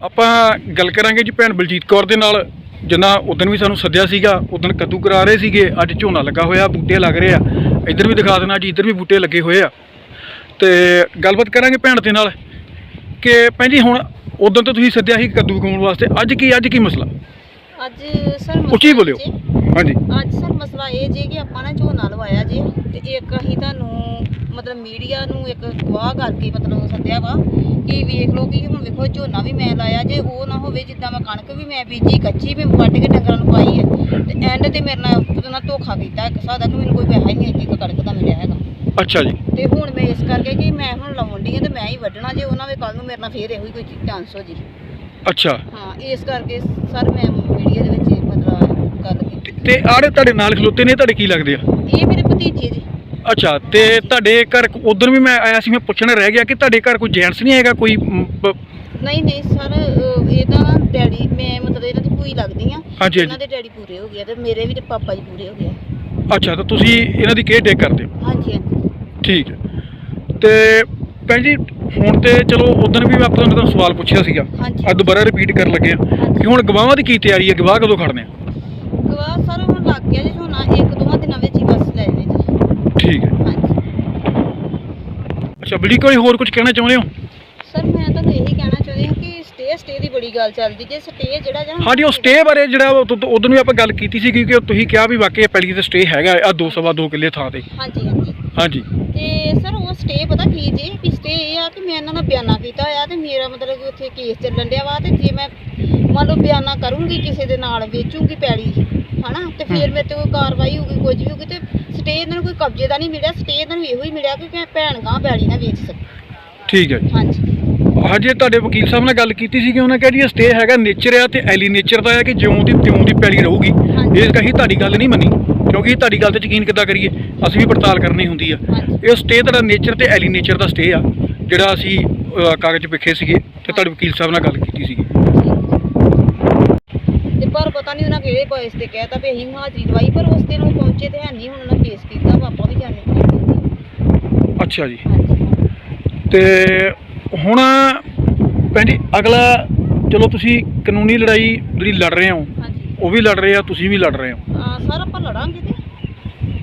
ਆਪਾਂ ਗੱਲ ਕਰਾਂਗੇ ਜੀ ਭੈਣ ਬਲਜੀਤ ਕੌਰ ਦੇ ਨਾਲ ਜਿੰਨਾ ਉਦੋਂ ਵੀ ਸਾਨੂੰ ਸੱਦਿਆ ਸੀਗਾ ਉਦੋਂ ਕੱਦੂ ਕਰਾ ਰਹੇ ਸੀਗੇ ਅੱਜ ਝੋਨਾ ਲੱਗਾ ਹੋਇਆ ਬੂਟੇ ਲੱਗ ਰਹੇ ਆ। ਇੱਧਰ ਵੀ ਦਿਖਾ ਦੇਣਾ ਜੀ ਇੱਧਰ ਵੀ ਬੂਟੇ ਲੱਗੇ ਹੋਏ ਆ। ਤੇ ਗੱਲਬਾਤ ਕਰਾਂਗੇ ਭੈਣ ਦੇ ਨਾਲ ਕਿ ਭੈਣ ਜੀ ਹੁਣ ਉਦੋਂ ਤਾਂ ਤੁਸੀਂ ਸੱਦਿਆ ਸੀ ਕੱਦੂ ਕਰਾਉਣ ਵਾਸਤੇ ਅੱਜ ਕੀ ਅੱਜ ਕੀ ਮਸਲਾ? ਅੱਜ ਸਰ ਉੱਚੀ ਬੋਲਿਓ। ਹਾਂਜੀ। ਅੱਜ ਸਰ ਮਸਲਾ ਇਹ ਜੀ ਕਿ ਆਪਾਂ ਨਾ ਝੋਨਾ ਲਵਾਇਆ ਜੀ ਤੇ ਇੱਕ ਅਸੀਂ ਤੁਹਾਨੂੰ ਮਤਲਬ ਮੀਡੀਆ ਨੂੰ ਇੱਕ ਗਵਾਹ ਕਰਕੇ ਮਤਲਬ ਸੱਦਿਆ ਵਾ ਕਿ ਵੇਖ ਲਓ ਕਿ ਹੁਣ ਵੇਖੋ ਝੋਨਾ ਵੀ ਮੈਂ ਲਾਇਆ ਜੇ ਉਹ ਨਾ ਹੋਵੇ ਜਿੱਦਾਂ ਮੈਂ ਕਣਕ ਵੀ ਮੈਂ ਬੀਜੀ ਕੱਚੀ ਵੀ ਵੱਢ ਕੇ ਡੰਗਰਾਂ ਨੂੰ ਪਾਈ ਹੈ ਤੇ ਐਂਡ ਤੇ ਮੇਰੇ ਨਾਲ ਉਹਦੇ ਨਾਲ ਧੋਖਾ ਕੀਤਾ ਇੱਕ ਹਿਸਾਬ ਦਾ ਕਿ ਮੈਨੂੰ ਕੋਈ ਪੈਸਾ ਹੀ ਨਹੀਂ ਇੱਕ ਕਣਕ ਦਾ ਮਿਲਿਆ ਹੈਗਾ। ਅੱਛਾ ਜੀ। ਤੇ ਹੁਣ ਮੈਂ ਇਸ ਕਰਕੇ ਕਿ ਮੈਂ ਹੁਣ ਲਾਉਣ ਡਈ ਹਾਂ ਤੇ ਮੈਂ ਹੀ ਵੱਢਣਾ ਜੇ ਉਹਨਾਂ ਦੇ ਕੱਲ ਨੂੰ ਮੇਰੇ ਨਾਲ ਫੇਰ ਇਹੋ ਹੀ ਕੋਈ ਚਾਂਸ ਹੋ ਜੀ। ਅੱਛਾ। ਹਾਂ ਇਸ ਕਰਕੇ ਸਰ ਮੈਂ ਮੀਡੀਆ ਦੇ ਵਿੱਚ ਇਹ ਮਤਲਬ ਗੱਲ ਕੀਤੀ ਤੇ ਆੜੇ ਤੁਹਾਡੇ ਨਾਲ ਖਲੋਤੇ ਨੇ ਤੁਹਾਡੇ ਕੀ ਲੱਗਦੇ ਆ? ਇਹ ਮੇਰੇ ਭਤੀਜੇ ਜੀ। ਅੱਛਾ ਤੇ ਤੁਹਾਡੇ ਘਰ ਉਦੋਂ ਵੀ ਮੈਂ ਆਇਆ ਸੀ ਮੈਂ ਪੁੱਛਣਾ ਰਹਿ ਗਿਆ ਕਿ ਤੁਹਾਡੇ ਘਰ ਕੋਈ ਜੈਂਟਸ ਨਹੀਂ ਹੈਗਾ ਕੋਈ ਬ- ਨਹੀਂ ਨਹੀਂ ਸਰ ਅਹ, ਇਹਦਾ ਨਾ ਡੈਡੀ ਮੈਂ ਮਤਲਬ ਇਹਨਾਂ ਦੀ ਭੂਈ ਲੱਗਦੀ ਆ। ਹਾਂਜੀ ਦੇ ਡੈਡੀ ਪੂਰੇ ਹੋ ਗਏ ਆ ਤੇ ਮੇਰੇ ਵੀ ਤੇ ਪਾਪਾ ਜੀ ਪੂਰੇ ਹੋ ਗਏ ਆ। ਅੱਛਾ ਤਾਂ ਤੁਸੀਂ ਇਹਨਾਂ ਦੀ ਕੇਅਰ ਟੇਕ ਕਰਦੇ ਹੋ? ਹਾਂਜੀ ਹਾਂਜੀ। ਠੀਕ ਹੈ। ਤੇ ਭੈਣ ਜੀ ਹੁਣ ਤੇ ਚਲੋ ਉਦੋਂ ਵੀ ਮੈਂ ਆਪਾਂ ਤੁਹਾਨੂੰ ਸਵਾਲ ਪੁੱਛਿਆ ਸੀਗਾ। ਹਾਂਜੀ। ਅੱਜ ਦੁਬਾਰਾ ਰਿਪੀਟ ਕਰਨ ਲੱਗੇ ਆ ਕਿ ਹੁਣ ਗਵਾਹਾਂ ਦੀ ਕੀ ਤਿਆਰੀ ਹੈ? ਗਵਾਹ ਕਦੋਂ ਖੜਨੇ ਆ? ਗਵਾਹ ਸਰ ਹੁਣ ਲੱਗ ਗਿਆ ਜੀ ਝੋਨਾ ਇੱਕ ਦੋਵਾਂ ਦਿਨਾਂ ਵਿੱਚ ਹੀ ਬਸ ਲੈ ਲੈਣੇ ਜੀ ਠੀਕ ਹੈ। ਹਾਂਜੀ। ਅੱਛਾ ਬੜੀ ਕੋਈ ਹੋਰ ਕੁਝ ਕਹਿਣਾ ਚਾਹੁੰਦੇ ਹੋ? ਸਰ ਮੈਂ ਤੁਹਾਨੂੰ ਇਹੀ ਕਹਿਣਾ ਚਾਹੁੰਦੀ ਹਾਂ ਕਿ ਸਟੇ ਸਟੇ ਦੀ ਬੜੀ ਗੱਲ ਚੱਲਦੀ ਜੇ ਸਟੇ ਜਿਹੜਾ ਜਾਂ ਹਾਂਜੀ ਉਹ ਸਟੇ ਬਾਰੇ ਜਿਹੜਾ ਉਦੋਂ ਵੀ ਆਪਾਂ ਗੱਲ ਕੀਤੀ ਸੀ ਕਿਉਂਕਿ ਤੁਸੀਂ ਕਿਹਾ ਵੀ ਵਾਕਈ ਪਹਿਲੀ ਤੇ ਸਟੇ ਹੈਗਾ ਆ ਦੋ ਸਵਾ ਦੋ ਕਿੱਲੇ ਥਾਂ ਤੇ। ਹਾਂਜੀ ਹਾਂਜੀ। ਹਾਂਜੀ। ਤੇ ਸਰ ਉਹ ਸਟੇ ਪਤਾ ਕੀ ਜੀ ਵੀ ਸਟੇ ਇਹ ਆ ਕਿ ਮੈਂ ਇਹਨਾਂ ਨਾਲ ਬਿਆਨਾ ਕੀਤਾ ਹੋਇਆ ਤੇ ਮੇਰਾ ਮਤਲਬ ਉੱਥੇ ਕੇਸ ਚੱਲਣ ਡਿਆ ਵਾ ਤੇ ਜੇ ਮੈਂ ਮੰਨ ਲਓ ਬਿਆਨਾ ਕਰੂੰਗੀ ਕਿਸੇ ਦੇ ਨਾਲ ਵੇਚੂੰਗੀ ਪੈੜੀ ਹਨਾ? ਤੇ ਫਿਰ ਮੇਰੇ ਤੇ ਕੋਈ ਕਾਰਵਾਈ ਹੋਊਗੀ ਕੁਝ ਵੀ ਹੋਊਗੀ ਤੇ ਸਟੇ ਇਹਨਾਂ ਨੂੰ ਕੋਈ ਕਬਜ਼ੇ ਦਾ ਨਹੀਂ ਮਿਲਿਆ ਸਟੇ ਇਹਨਾਂ ਨੂੰ ਇਹੋ ਹੀ ਮਿਲਿਆ ਕਿ ਮੈਂ ਭੈਣ ਗਾਂ ਪੈੜੀ ਨਾ ਵੇਚ ਸਕਾਂ ਠੀਕ ਹੈ ਜੀ। ਹਾਂਜੀ। ਹਜੇ ਤੁਹਾਡੇ ਵਕੀਲ ਸਾਹਿਬ ਨਾਲ ਗੱਲ ਕੀਤੀ ਸੀ ਕਿ ਉਹਨਾਂ ਕਿਹਾ ਜੀ ਸਟੇ ਹੈਗਾ ਨੇਚਰ ਆ ਤੇ ਐਲੀ ਨੇਚਰ ਦਾ ਆ ਕਿ ਜਿਉਂ ਦੀ ਤਿਉਂ ਦੀ ਪੈਲੀ ਰਹੂਗੀ। ਇਸ ਕਹੀ ਤੁਹਾਡੀ ਗੱਲ ਨਹੀਂ ਮੰਨੀ ਕਿਉਂਕਿ ਤੁਹਾਡੀ ਗੱਲ ਤੇ ਯਕੀਨ ਕਿੱਦਾਂ ਕਰੀਏ? ਅਸੀਂ ਵੀ ਪੜਤਾਲ ਕਰਨੀ ਹੁੰਦੀ ਆ। ਇਹ ਸਟੇ ਤੁਹਾਡਾ ਨੇਚਰ ਤੇ ਐਲੀ ਨੇਚਰ ਦਾ ਸਟੇ ਆ ਜਿਹੜਾ ਅਸੀਂ ਕਾਗਜ਼ ਵਿਖੇ ਸੀਗੇ ਤੇ ਤੁਹਾਡੇ ਵਕੀਲ ਸਾਹਿਬ ਨਾਲ ਗੱਲ ਕੀਤੀ ਸੀਗੀ। ਪਤਾ ਨਹੀਂ ਉਹਨਾਂ ਕਿਹੜੇ ਬॉयਸ ਤੇ ਕਹਿਤਾ ਵੀ ਅਸੀਂ ਹਾਜ਼ਰੀ ਦਵਾਈ ਪਰ ਉਸ ਦਿਨ ਉਹ ਪਹੁੰਚੇ ਤੇ ਹੈ ਨਹੀਂ ਹੁਣ ਉਹਨਾਂ ਕੇਸ ਕੀਤਾ ਵਾ, ਆਪਾਂ ਵੀ ਜਾਣੇ ਅੱਛਾ ਜੀ। ਤੇ ਹੁਣ ਭੈਣ ਜੀ ਅਗਲਾ ਚਲੋ ਤੁਸੀਂ ਕਾਨੂੰਨੀ ਲੜਾਈ ਜਿਹੜੀ ਲੜ ਰਹੇ ਹੋ ਉਹ ਵੀ ਲੜ ਰਹੇ ਆ ਤੁਸੀਂ ਵੀ ਲੜ ਰਹੇ ਹੋ? ਸਰ ਆਪਾਂ ਲੜਾਂਗੇ ਤੇ।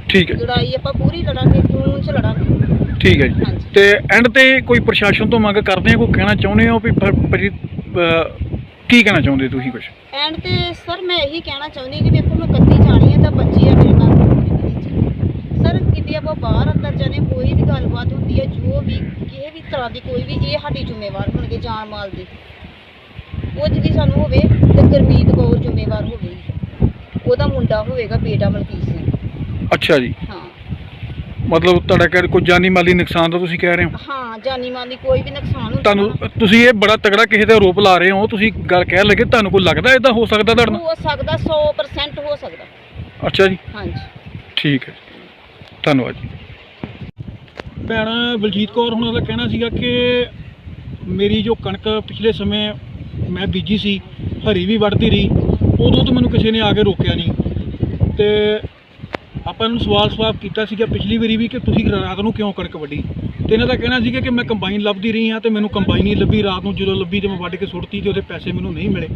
ਠੀਕ ਹੈ ਲੜਾਈ ਆਪਾਂ ਪੂਰੀ ਲੜਾਂਗੇ ਕਾਨੂੰਨ 'ਚ ਲੜਾਂਗੇ। ਠੀਕ ਹੈ ਜੀ। ਤੇ ਐਂਡ ਤੇ ਕੋਈ ਪ੍ਰਸ਼ਾਸਨ ਤੋਂ ਮੰਗ ਕਰਦੇ ਆ ਕੋਈ ਕਹਿਣਾ ਚਾਹੁੰਦੇ ਹੋ ਵੀ ਕੀ ਕਹਿਣਾ ਚਾਹੁੰਦੇ ਤੁਸੀਂ ਕੁਝ ਐਂਡ ਤੇ ਸਰ ਮੈਂ ਇਹੀ ਕਹਿਣਾ ਚਾਹੁੰਦੀ ਕਿ ਵੇਖੋ ਮੈਂ ਕੱਦੀ ਜਾਣੀ ਹੈ ਤਾਂ ਬੱਚੀ ਆ ਮੇਰੇ ਨਾਲ ਸਰ ਕਿਤੇ ਆਪਾਂ ਬਾਹਰ ਅੰਦਰ ਜਾਣੇ ਕੋਈ ਵੀ ਗੱਲਬਾਤ ਹੁੰਦੀ ਹੈ ਜੋ ਵੀ ਕਿਸੇ ਵੀ ਤਰ੍ਹਾਂ ਦੀ ਕੋਈ ਵੀ ਇਹ ਸਾਡੀ ਜ਼ਿੰਮੇਵਾਰ ਹੋਣਗੇ ਜਾਨ ਮਾਲ ਦੀ। ਕੁਝ ਵੀ ਸਾਨੂੰ ਹੋਵੇ ਤੇ ਗੁਰਮੀਤ ਕੌਰ ਜ਼ਿੰਮੇਵਾਰ ਹੋਵੇਗੀ। ਉਹਦਾ ਮੁੰਡਾ ਹੋਵੇਗਾ ਬੇਟਾ ਮਲਕੀਤ ਸਿੰਘ। ਅੱਛਾ ਜੀ। ਹਾਂ। ਮਤਲਬ ਤੁਹਾਡਾ ਕਹਿ ਕੋਈ ਜਾਨੀ ਮਾਲੀ ਨੁਕਸਾਨ ਦਾ ਤੁਸੀਂ ਕਹਿ ਰਹੇ ਹੋ? ਹਾਂ ਜਾਨੀ ਮਾਲ ਕੋਈ ਵੀ ਨੁਕਸਾਨ ਹੁੰਦਾ ਤੁਹਾਨੂੰ ਤੁਸੀਂ ਇਹ ਬੜਾ ਤਗੜਾ ਕਿਸੇ ਤੇ ਆਰੋਪ ਲਾ ਰਹੇ ਹੋ ਤੁਸੀਂ ਗੱਲ ਕਹਿ ਲੱਗੇ ਤੁਹਾਨੂੰ ਕੋਈ ਲੱਗਦਾ ਇਦਾਂ ਹੋ ਸਕਦਾ ਤੁਹਾਡੇ ਨਾਲ? ਹੋ ਸਕਦਾ 100% ਹੋ ਸਕਦਾ। ਅੱਛਾ ਜੀ। ਹਾਂਜੀ। ਠੀਕ ਹੈ ਧੰਨਵਾਦ ਜੀ। ਭੈਣ ਬਲਜੀਤ ਕੌਰ ਹੁਣਾਂ ਦਾ ਕਹਿਣਾ ਸੀਗਾ ਕਿ ਮੇਰੀ ਜੋ ਕਣਕ ਪਿਛਲੇ ਸਮੇਂ ਮੈਂ ਬੀਜੀ ਸੀ ਹਰੀ ਵੀ ਵੱਢਦੀ ਰਹੀ ਉਦੋਂ ਤੋਂ ਮੈਨੂੰ ਕਿਸੇ ਨੇ ਆ ਕੇ ਰੋਕਿਆ ਨਹੀਂ। ਤੇ ਆਪਾਂ ਨੂੰ ਸਵਾਲ ਸਵਾਲ ਕੀਤਾ ਸੀਗਾ ਪਿਛਲੀ ਵਾਰੀ ਵੀ ਕਿ ਤੁਸੀਂ ਰਾਤ ਨੂੰ ਕਿਉਂ ਕਣਕ ਵੱਢੀ? ਤੇ ਇਹਨਾਂ ਦਾ ਕਹਿਣਾ ਸੀਗਾ ਕਿ ਮੈਂ ਕੰਬਾਈਨ ਲੱਭਦੀ ਰਹੀ ਹਾਂ ਤੇ ਮੈਨੂੰ ਕੰਬਾਈਨ ਨਹੀਂ ਲੱਭੀ, ਰਾਤ ਨੂੰ ਜਦੋਂ ਲੱਭੀ ਤੇ ਮੈਂ ਵੱਢ ਕੇ ਸੁੱਟਤੀ ਤੇ ਉਹਦੇ ਪੈਸੇ ਮੈਨੂੰ ਨਹੀਂ ਮਿਲੇ।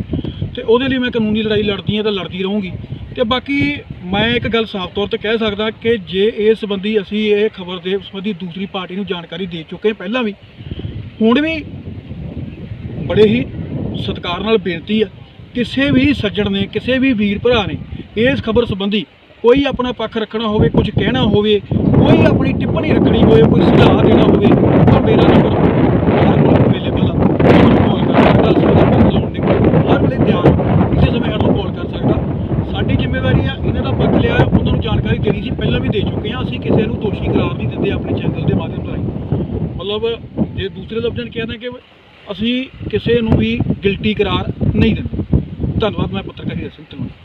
ਤੇ ਉਹਦੇ ਲਈ ਮੈਂ ਕਾਨੂੰਨੀ ਲੜਾਈ ਲੜਦੀ ਹਾਂ ਤਾਂ ਲੜਦੀ ਰਹੂੰਗੀ। ਤੇ ਬਾਕੀ ਮੈਂ ਇੱਕ ਗੱਲ ਸਾਫ਼ ਤੌਰ ਤੇ ਕਹਿ ਸਕਦਾ ਕਿ ਜੇ ਇਸ ਸੰਬੰਧੀ ਅਸੀਂ ਇਹ ਖਬਰ ਦੇ ਸੰਬੰਧੀ ਦੂਸਰੀ ਪਾਰਟੀ ਨੂੰ ਜਾਣਕਾਰੀ ਦੇ ਚੁੱਕੇ ਹਾਂ ਪਹਿਲਾਂ ਵੀ, ਹੁਣ ਵੀ ਬੜੇ ਹੀ ਸਤਿਕਾਰ ਨਾਲ ਬੇਨਤੀ ਆ, ਕਿਸੇ ਵੀ ਸੱਜਣ ਨੇ, ਕਿਸੇ ਵੀ ਵੀਰ ਭਰਾ ਨੇ ਇਸ ਖਬਰ ਸੰਬੰਧੀ ਕੋਈ ਆਪਣਾ ਪੱਖ ਰੱਖਣਾ ਹੋਵੇ, ਕੁਝ ਕਹਿਣਾ ਹੋਵੇ, ਕੋਈ ਆਪਣੀ ਟਿੱਪਣੀ ਰੱਖਣੀ ਹੋਵੇ, ਕੋਈ ਸੁਝਾਅ ਦੇਣਾ ਹੋਵੇ, ਤਾਂ ਮੇਰਾ ਨੰਬਰ ਹਰ ਕੋਲ ਅਵੇਲੇਬਲ ਆ। ਮੈਨੂੰ ਕਾਲ ਕਰ ਸਕਦਾ ਅਸੀਂ ਉਹਦਾ ਦੇ ਹਰ ਵੇਲੇ ਤਿਆਰ ਕਿਸੇ ਸਮੇਂ ਸਾਨੂੰ ਕਾਲ ਕਰ ਸਕਦਾ। ਸਾਡੀ ਜ਼ਿੰਮੇਵਾਰੀ ਆ, ਇਹਨਾਂ ਦਾ ਪੱਖ ਲਿਆ, ਉਹਨਾਂ ਨੂੰ ਜਾਣਕਾਰੀ ਦੇਣੀ ਸੀ, ਪਹਿਲਾਂ ਵੀ ਦੇ ਚੁੱਕੇ ਹਾਂ। ਅਸੀਂ ਕਿਸੇ ਨੂੰ ਦੋਸ਼ੀ ਕਰਾਰ ਨਹੀਂ ਦਿੰਦੇ ਆਪਣੇ ਚੈਨਲ ਦੇ ਮਾਧਿਅਮ ਰਾਹੀਂ। ਮਤਲਬ, ਜੇ ਦੂਸਰੇ ਲਫ਼ਜ਼ਾਂ 'ਚ ਕਹਿੰਦੇ ਕਿ ਅਸੀਂ ਕਿਸੇ ਨੂੰ ਵੀ ਗਿਲਟੀ ਕਰਾਰ ਨਹੀਂ ਦਿੰਦੇ। ਧੰਨਵਾਦ, ਮੈਂ ਪੱਤਰਕਾਰੀ ਸਿੰਘ ਧੰਨਵਾਦ